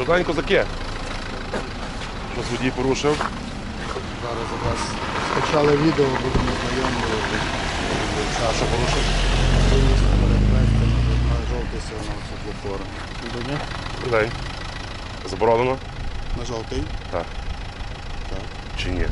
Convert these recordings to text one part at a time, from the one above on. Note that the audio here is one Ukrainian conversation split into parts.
Питань козаки. Щось водій порушив. Зараз у вас скачали відео, будемо знайомити. А що порушив? Виїзд перехрестя на жовтий сигнал світлофора. День. Заборонено? На жовтий? Так. Так. Чи ні?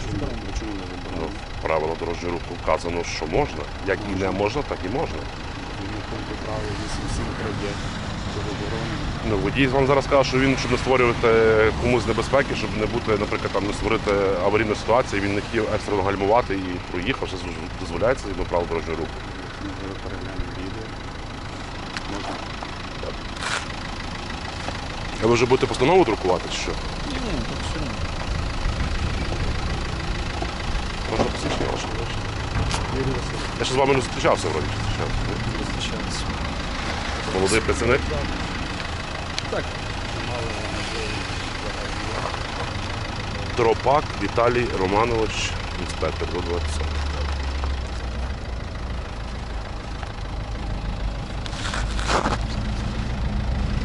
Чому, не Ну, заборонено? правила дорожнього руху вказано, що можна. Як і не можна, так і можна. Пункту правил 87 краде. Це заборонено. Ну, водій вам зараз каже, що він, щоб не створювати комусь небезпеки, щоб не бути, наприклад, там не створити аварійну ситуацію, він не хотів екстрено гальмувати і проїхав, все дозволяється згідно правил дорожнього руху. Можливо, переглянемо відео. Можна? А ви вже будете постанову друкувати чи що? Ні, так все. Можна посвідчення ваше? Я ще з вами не зустрічався вроді. зустрічався? Молодий працівник. Так. Взагалі. Віталій Романович, інспектор до 27.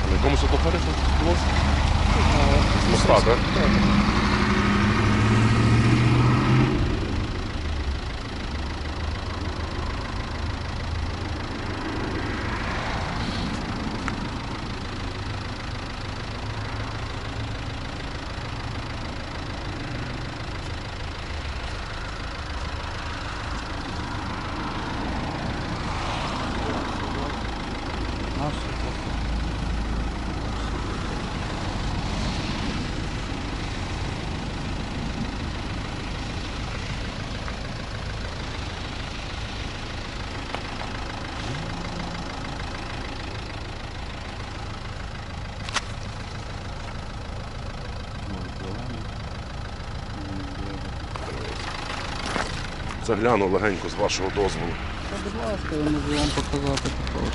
На якому світлофорі? З моста, так? Наш світлофор. Загляну легенько з вашого дозволу. Та, будь ласка, я можу вам показати також.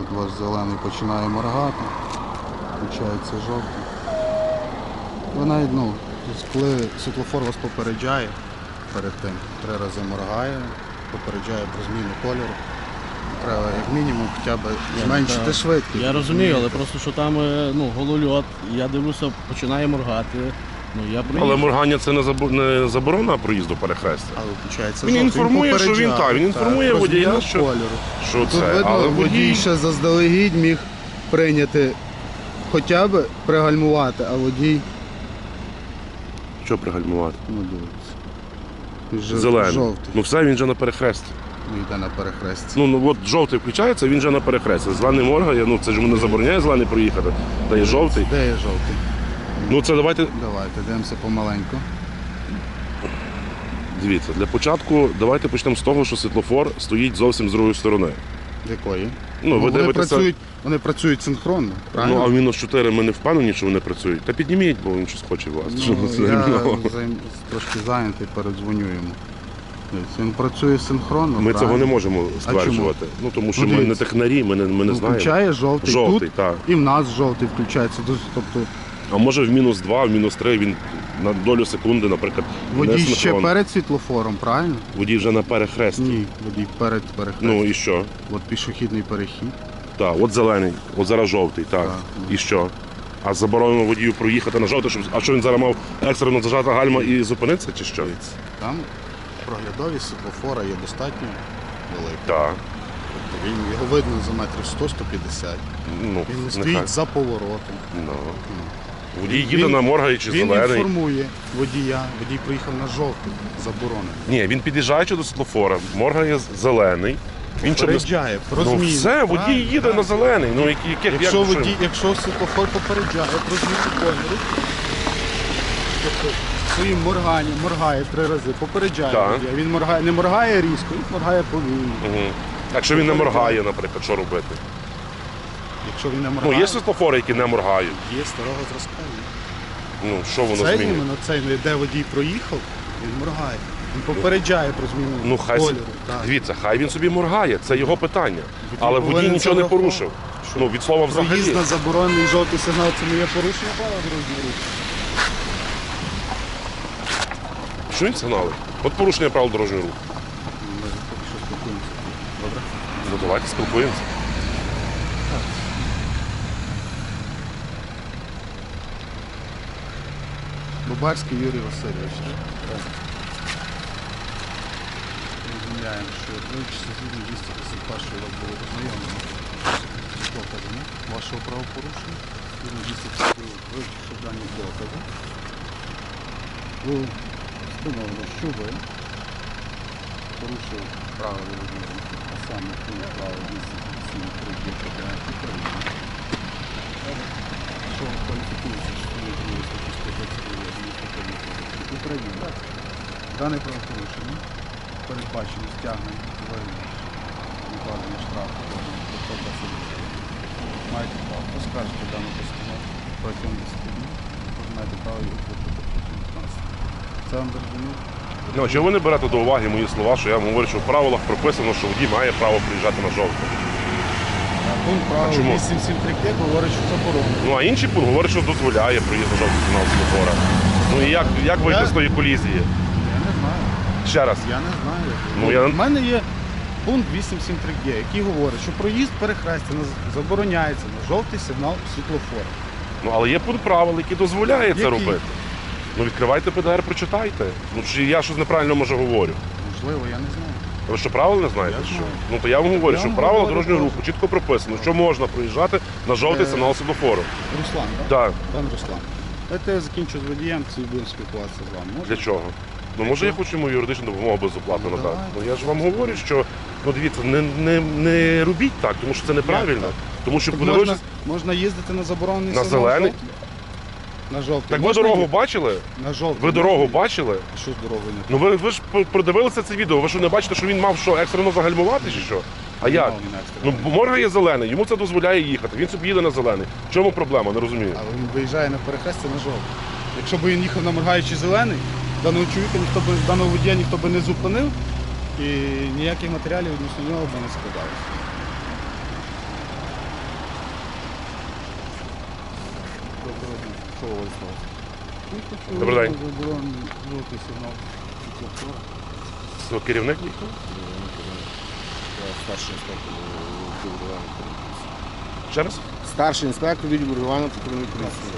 От ваш зелений починає моргати, включається жовтий. Ви навіть, ну, коли світлофор вас попереджає перед тим, три рази моргає, попереджає про зміну кольору. Треба як мінімум хоча б зменшити так. швидкість. Я розумію, але просто що там е, ну, голольот, я дивлюся, починає моргати. Ну, я Але моргання це не забо- не заборона проїзду перехрестя. Але включається Він інформує, що він так, він інформує водія, що- кольору. Що Тут це? видно, Але водій водій ще заздалегідь міг прийняти хоча б пригальмувати, а водій що пригальмувати? ну дивиться. Зелений. Жовтий. Ну все, він же на перехресті. Ну, йде на перехресті. Ну, ну от жовтий включається, він же на перехресті. Зелений моргає, ну це ж йому не забороняє зелений проїхати. Та є жовтий. Де є жовтий? Ну це давайте Давайте, дивимося помаленьку. дивіться. Для початку давайте почнемо з того, що світлофор стоїть зовсім з другої сторони. Якої? Ну, ви вони, дивитеся. працюють, вони працюють синхронно, Ну, а в мінус 4 ми не впевнені, що вони працюють. Та підніміть, бо він щось хоче вас. Що Ну, це я займ- трошки зайнятий, передзвоню йому. Дивіться, Він працює синхронно. Ми цього не можемо стверджувати. Ну тому що Ну, ми не дивіться. технарі, ми не, ми не Ну, знаємо. Включає жовтий, Жовтий, тут, так. і в нас жовтий включається. Тобто, Тобто А може в мінус 2, в мінус 3 він на долю секунди, наприклад, не водій ще синхронно. перед світлофором, правильно? Водій вже на перехресті. Ні, водій перед перехрестям. Ну і що? От пішохідний перехід. Так, от зелений, от зараз жовтий, так. Так, ну. І що? А заборонено водію проїхати на жовтий, щоб. А що він зараз мав екстрено зажати гальма і зупинитися, чи що? Там проглядовість світлофора є достатньо велика. Так. Тобто Він, його видно за метрів 100-150. Ну, Він не нехай. стоїть за поворотом. Ну. Водій їде Він- на моргаючи Він зелений. інформує водія, водій приїхав на жовтий, заборонений. Ні, він під'їжджаючи до світлофора, моргає зелений. Він не... Попереджає про Ну зміну. все, водій Правильно, їде на правильно. зелений. Ну які, яких Якщо, як, що? водій, якщо світлофор попереджає про зміну кольору, своїм морганням моргає три рази, попереджає Так. водія. Він моргає, не моргає різко, він моргає повільно. Мгм. Якщо він не моргає, наприклад, що робити? Якщо він не Ну, моргає, є світлофори, які не моргають. є старого зразка. Ну, що воно Цей змінює? іменно цей, де водій проїхав, він моргає. Він попереджає про зміну Ну, хай кольору. Так. дивіться, хай він собі моргає, це його питання. Але водій повинен нічого це не порушив. враховувати. Ну, від слова взагалі. Проїзд на заборонений жовтий сигнал це не є порушення правил дорожнього руху. Що він сигналить? От порушення правил дорожнього руху. Ми поки що спілкуємося. Добре? Ну давайте спілкуємося. Бубарський Юрій Васильович. Повідомляємо, що вивчиться згідно 251 у вас було ознайомлено з доказами вашого правопорушення. Згідно 252 вивчивши дані докази. Встановлено, що ви порушили правила водія, а саме пункт правил 273 є України. Що кваліфікується частиною другої статті 122 адміністративного України. Дане правопорушення передбачено стягнення накладення штрафу до 520 Маєте право поскаржити дану постанову протягом 10 днів. Ви право її викликати протягом 15. Це вам? Ну, чого ви не берете до уваги мої слова, що я вам говорю, що в правилах прописано, що водій має право приїжджати на жовтий. Пункт правил чому? 873 говорить, що це заборонено. Ну а інший пункт говорить, що дозволяє проїзд на жовтий сигнал світлофора. Ну і як, як вийти з тої колізії? Я не знаю. Ще раз. Я не знаю. Ну, я- У мене є пункт 873Г, який говорить, що проїзд перехрестя на- забороняється на жовтий сигнал світлофора. Ну але є пункт правил, який дозволяє це Який? робити. Ну відкривайте ПДР, прочитайте. Ну чи я щось неправильно може говорю? Можливо, я не знаю. Ви що правил не знаєте? Я що? знаю. Ну то я вам говорю, Я що вам правила говорю дорожнього просто. руху чітко прописано, що можна проїжджати на жовтий Е, сигнал світлофору. Руслан, так? Так. Пан Руслан. Давайте я закінчу з водієм і будемо спілкуватися з вами. Можна? Для чого? Ну може я хочу йому юридичну допомогу безоплатно Ну, надати. давайте. Ну я ж вам говорю, що ну дивіться, не, не, не робіть так, тому що це неправильно. так? Тому що Так можна, можна їздити на заборонений На сигнал зелений? жовтий? На жовтий. так ви Можна дорогу їздити? бачили? На жовтий. Ви дорогу бачили? А Що з дорогою не так? Ну ви, ви ж продивилися це відео. Ви що не бачите, що він мав що екстрено загальмувати чи що? А як? Мав він екстрено. Ну морга є зелений, йому це дозволяє їхати. Він собі їде на зелений. В чому проблема? Не розумію. Але він виїжджає на перехрестя на жовтий. Якщо б він їхав на моргаючий зелений, даного чоловіка ніхто би даного водія ніхто би не зупинив і ніяких матеріалів відносно нього б не складалося. Ну, хочу Добрий день. жовтий сигнал. Це керівник? Старший інспектор відділу. Ще раз? Старший інспектор відділу регулювання патрульної поліції.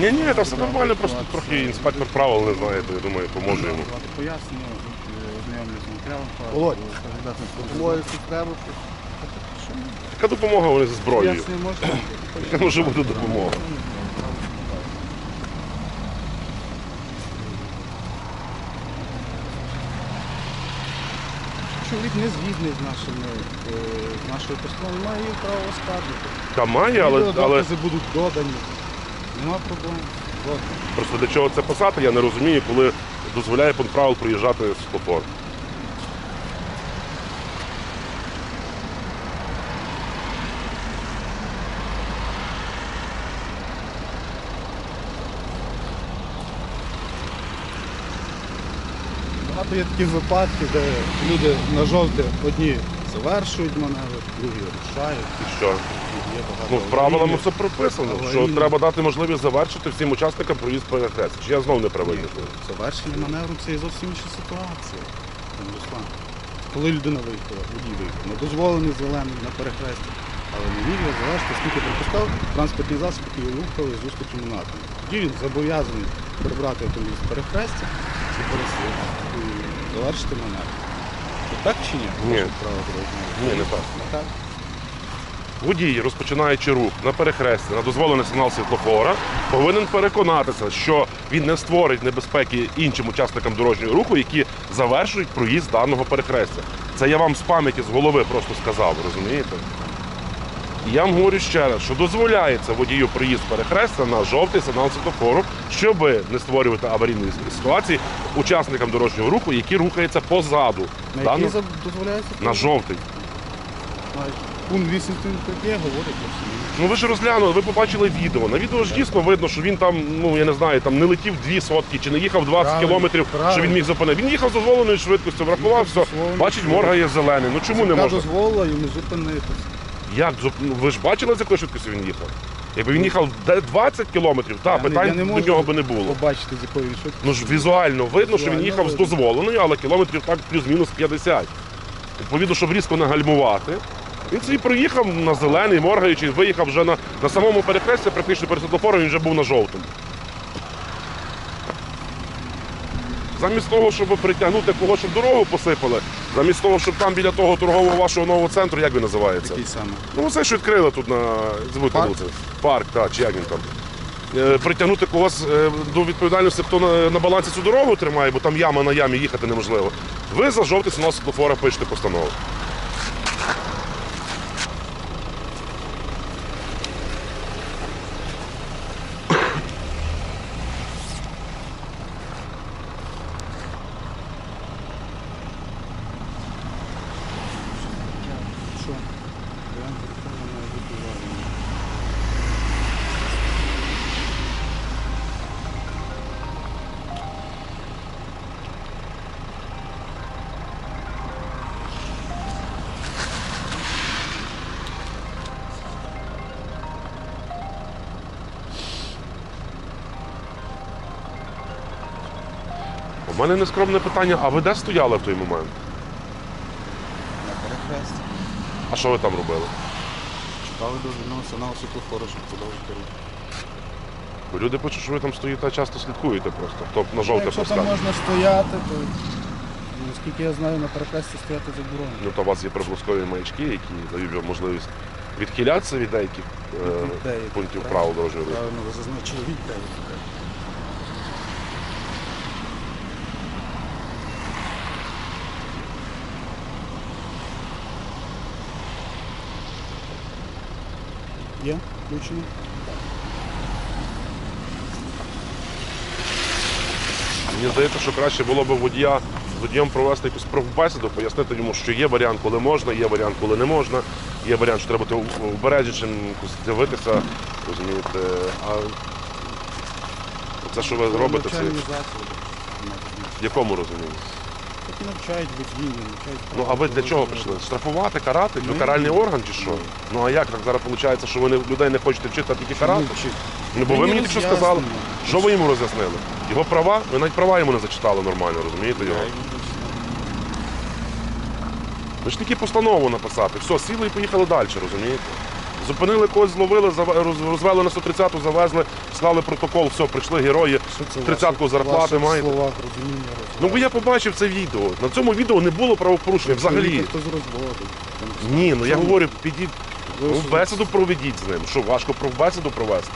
Ні, ні, та все нормально, просто трохи інспектор правил не знає, то я думаю, поможе йому. давати пояснення, ознайомлюся з матеріалом. Володь, системи. Яка допомога вони зі зброєю? Яка може бути допомога? Чоловік не згідний з нашими е, з нашою постановою, має її право оскаржити. Та має, але, але Відеодокази будуть додані. Нема проблем. Просто для чого це писати, я не розумію, коли дозволяє пункт правил приїжджати з світлофор. Багато є таких випадків, де люди на жовте одні завершують маневр, другі рушають. І що? Є багато Ну, з правилами аварійних. це прописано, що треба дати можливість завершити всім учасникам проїзд перехрест. Чи я знову не правий? Ні, Завершення маневру це є зовсім інша ситуація. Руслан. Коли людина виїхала, водій виїхав, на дозволений зелений на перехресті, але не міг його завершити, оскільки пропускав транспортні засоби, які рухали з зустрічному напрямку. Тоді він зобов'язаний прибрати автомобіль з перехрестя і пересилити маневр. Це Так чи ні? Ні. Право дорожнього? Ні, не так. Не так? Водій, розпочинаючи рух на перехресті на дозволений сигнал світлофора, повинен переконатися, що він не створить небезпеки іншим учасникам дорожнього руху, які завершують проїзд даного перехрестя. Це я вам з пам'яті з голови просто сказав, розумієте? І я вам говорю ще раз, що дозволяється водію проїзд перехрестя на жовтий сигнал світлофору, щоб не створювати аварійної ситуації учасникам дорожнього руху, які рухаються позаду. На який дозволяється? на жовтий. Пункт 8 говорить. Ну ви ж розглянули, ви побачили відео. На відео ж дійсно видно, що він там, ну я не знаю, там не летів дві сотки чи не їхав 20 Правильно, кілометрів, що правильно. він міг зупинити. Він їхав з дозволеною швидкістю, врахував все. дозволеною Бачить, моргає зелений. Ну чому не Яка можна? дозволила йому зупинитися. Як ну, ви ж бачили, з якою швидкістю він їхав? Якби він їхав 20 кілометрів, та Я не- питань я не до можу нього би не було. Побачити, з якою він швидкістю. Ну ж візуально видно, що він Візуально їхав з видно. дозволеною, але кілометрів так плюс-мінус 50. Відповідно, щоб різко не гальмувати. Він собі проїхав на зелений, моргаючи, виїхав вже на, на самому перехресті, практично перед світлофором, він вже був на жовтому. Замість того, щоб притягнути кого, щоб дорогу посипали, замість того, щоб там біля того торгового вашого нового центру, як він називається? Який саме. Ну, це що відкрили тут на забудь Парк? вулиці. Парк, так, чи як він там. Е, Притягнути когось е, до відповідальності, хто на, на балансі цю дорогу тримає, бо там яма на ямі їхати неможливо. Ви за жовтий сигнал світлофора пишете постанову. У мене нескромне питання, а ви де стояли в той момент? На перехресті. А що ви там робили? Чекали дозвільного сигналу світлофору, щоб продовжити рух. Бо люди пишуть, що ви там стоїте, часто слідкуєте просто, хто на жовте Якщо там можна стояти, то наскільки я знаю, на перехресті стояти заборонено. Ну, то у вас є приблизкові маячки, які дають вам можливість відхилятися від деяких е, Від деяких, пунктів правил дорожнього руху. Правильно, ви зазначили відповідь. Є включено? Мені здається, що краще було б водія з водієм провести якусь профбесіду, пояснити йому, що є варіант, коли можна, є варіант, коли не можна, є варіант, що треба бути обережнішим, дивитися, розумієте. А це, що ви робите, це в якому розумінні? Навчають водії, навчають. Ну а ви для чого прийшли? Штрафувати, карати? Ви каральний орган чи що? Ну а як так зараз виходить, що ви не- людей не хочете вчити, а тільки карати? Ну бо ви мені тільки що сказали, що ви йому роз'яснили? Його права, ви навіть права йому не зачитали нормально, розумієте його? Ви ж тільки постанову написати. Все, сіли і поїхали далі, розумієте? Зупинили когось, зловили, розвели на 130-ту, завезли, склали протокол, все, прийшли герої, тридцятку зарплати маєте. Слова, розуміння. Ну бо я побачив це відео. На цьому відео не було правопорушення взагалі. Ні, ну я говорю, підіть, ну, бесіду проведіть з ним. Що, важко бесіду провести?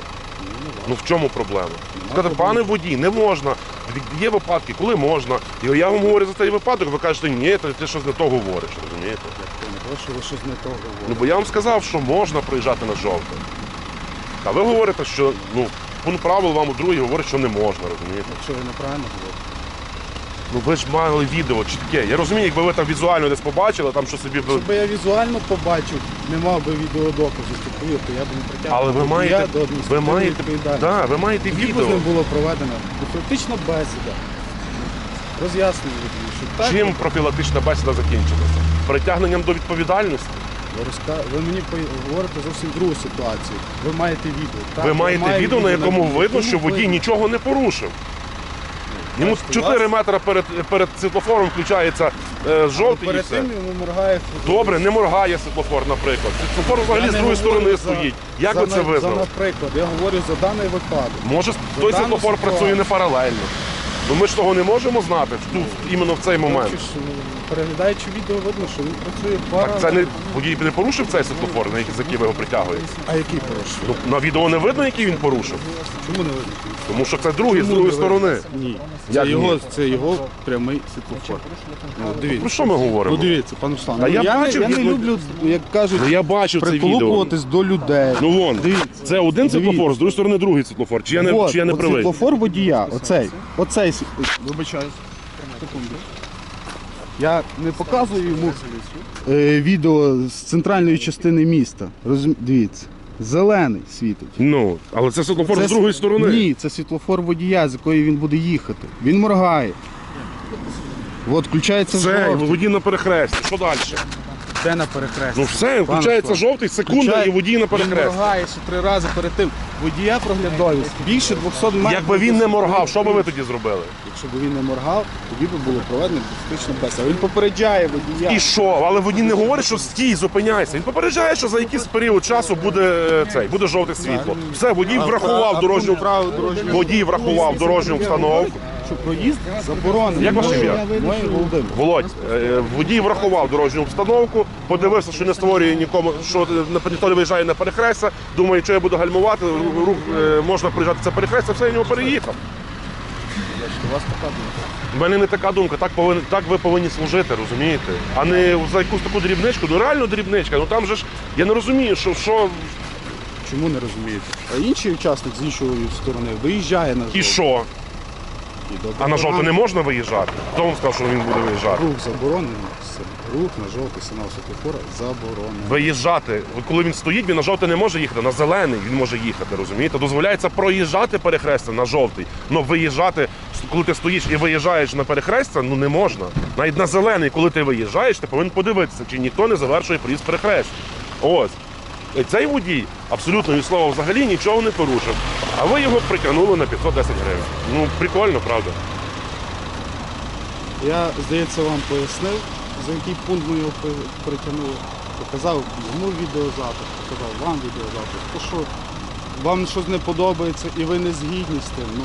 Ну в чому проблема? Сказати, пане водій, не можна. Є випадки, коли можна. І я вам говорю за цей випадок, ви кажете, ні, ти, ти щось не то говориш, розумієте? Що ви щось не того Ну бо я вам сказав, що можна проїжджати на жовте. А ви говорите, що ну, пункт правил вам у другий говорить, що не можна, розумієте? Якщо ви неправильно говорите. Ну ви ж мали відео чітке. Я розумію, якби ви там візуально десь побачили, там що собі ви. Якщо я візуально побачив, не мав би відеодоказу, то повірте, я б не притягнув. Але ви маєте, до ви адміністративної маєте, відповідальності. да, ви маєте Тоді б відео. ним було проведено профілактична бесіда. Роз'яснюю, що так. Чим профілактична бесіда закінчилася? Притягненням до відповідальності? Ви, розка... ви мені говорите зовсім другу ситуацію. Ви маєте відео. Так, ви маєте маю відео, на якому видно, що водій нічого не порушив. Йому 4 вас- метри перед, перед світлофором включається е, жовтий і Перед все. тим йому моргає фото- Добре, не моргає світлофор, наприклад. Світлофор взагалі Я з не другої говорю сторони за- стоїть. Як за ви це на- визнали? За, наприклад, я говорю за даний випадок. Може, той дану світлофор ситуацію. працює не паралельно. Ну ми ж того не можемо знати в іменно в цей момент. Переглядаючи відео, видно, що він працює Так це не водій не порушив цей світлофор, на який- за який ви його притягуєте. А який порушив? Ну, на відео не видно, який він порушив. Чому не видно? Тому що це другий з другої сторони. Ні. Як Це його, ні? це його прямий світлофор. Ну, Про дивіться. що ми говоримо? Ну дивіться, пан Руслан. Та ну, я я, бачив, я не люблю, як кажуть, Ну я бачив це відео. приколупуватись до людей. Ну вон, Дивіться. це один світлофор, з другої сторони другий світлофор. Чи я не, От, чи я не от правий? світлофор водія, оцей. Оцей Вибачаюсь. Секунду. Я не показую йому е, відео з центральної частини міста. Розум... Дивіться. Зелений світить. Ну, але це світлофор Це з другої с- сторони. Ні, це світлофор водія, з якої він буде їхати. Він моргає. От, включається Це жовтий. водій на перехресті. Що далі? йде на перехресті. Ну все, включається Руслан, жовтий, секунда включає- і водій на Він перехресті. моргає ще три рази перед тим. Водія проглядовість. Більше 200 метрів. Якби він не моргав, що би ви тоді зробили? Якщо б він не моргав, тоді б було проведено безпечна бесіда. Він попереджає водія. І що? Але водій не говорить, що стій, зупиняйся. Він попереджає, що за якийсь період часу буде е, цей, буде жовте світло. Все, водій врахував дорожню водій врахував дорожню обстановку. Що проїзд заборонений. Як ваше ім'я? Моє Володимир. Володь, е, водій врахував дорожню обстановку, подивився, що не створює нікому, що не- ніхто не виїжджає на перехрестя. Думає, що я буду гальмувати, рух е, можна проїжджати це перехрестя, все я нього переїхав. У вас така думка. У мене не така думка, так повинен, так ви повинні служити, розумієте? А не за якусь таку дрібничку, ну реально дрібничка. Ну там же ж я не розумію, що, що Чому не розумієте? А інший учасник з іншої сторони виїжджає на і жовтий. що. А на жовто не можна виїжджати? Хто вам сказав, що він буде виїжджати? Рух заборонений. Рух на жовтий сигнал світлофора заборонений. Виїжджати. Коли він стоїть, він на жовтий не може їхати, на зелений він може їхати, розумієте? Дозволяється проїжджати перехрестя на жовтий. але виїжджати, коли ти стоїш і виїжджаєш на перехрестя, ну не можна. Навіть на зелений, коли ти виїжджаєш, ти повинен подивитися, чи ніхто не завершує проїзд перехрестя. Ось. І цей водій абсолютно від слова взагалі нічого не порушив. А ви його притягнули на 510 гривень. Ну, прикольно, правда. Я, здається, вам пояснив, за який пункт ми його при- притягнули. Показав йому відеозапис, показав вам відеозапис. То що вам щось не подобається і ви не згідні з тим, ну,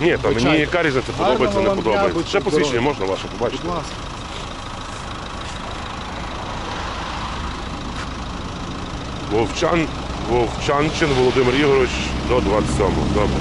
Ні, та мені Звичайно. яка різниця подобається, не вам дня, подобається. будьте Ще посвідчення здорові. можна ваше побачити. будь ласка. Вовчан, Вовчанчин Володимир Ігорович до 27-го. Добре.